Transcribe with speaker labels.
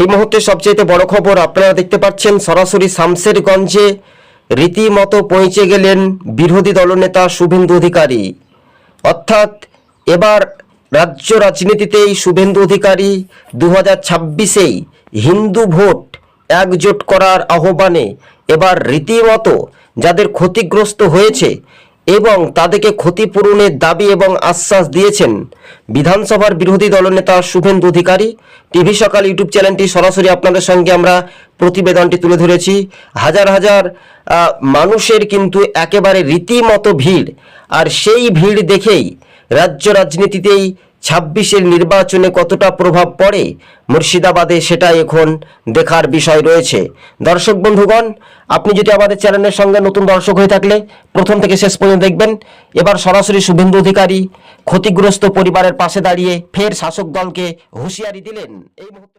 Speaker 1: এই মুহূর্তে সবচেয়ে বড় খবর আপনারা দেখতে পাচ্ছেন, সরাসরি শামসেরগঞ্জে রীতিমতো পৌঁছে গেলেন বিরোধী দলনেতা শুভেন্দু অধিকারী। অর্থাৎ এবার রাজ্য রাজনীতিতেই শুভেন্দু অধিকারী দু হাজার ছাব্বিশেই হিন্দু ভোট একজোট করার আহ্বানে এবার রীতিমতো যাদের ক্ষতিগ্রস্ত হয়েছে এবং তাদেরকে ক্ষতিপূরণের দাবি এবং আশ্বাস দিয়েছেন বিধানসভার বিরোধী দলনেতা শুভেন্দু অধিকারী। টিভি সকাল ইউটিউব চ্যানেলটি সরাসরি আপনাদের সঙ্গে আমরা প্রতিবেদনটি তুলে ধরেছি। হাজার হাজার মানুষের কিন্তু একেবারে রীতিমতো ভিড়। আর সেই ভিড় দেখেই রাজ্য রাজনীতিতেই ছাব্বিশের নির্বাচনে কতটা প্রভাব পড়ে? মুর্শিদাবাদে সেটা এখন দেখার বিষয় রয়েছে। দর্শক বন্ধুগণ, আপনি যদি আমাদের চ্যানেলের সঙ্গে নতুন দর্শক হয়ে থাকলে প্রথম থেকে শেষ পর্যন্ত দেখবেন। এবার সরাসরি শুভেন্দু অধিকারী ক্ষতিগ্রস্ত পরিবারের পাশে দাঁড়িয়ে ফের শাসক দলকে হুঁশিয়ারি দিলেন। এই মুহূর্তে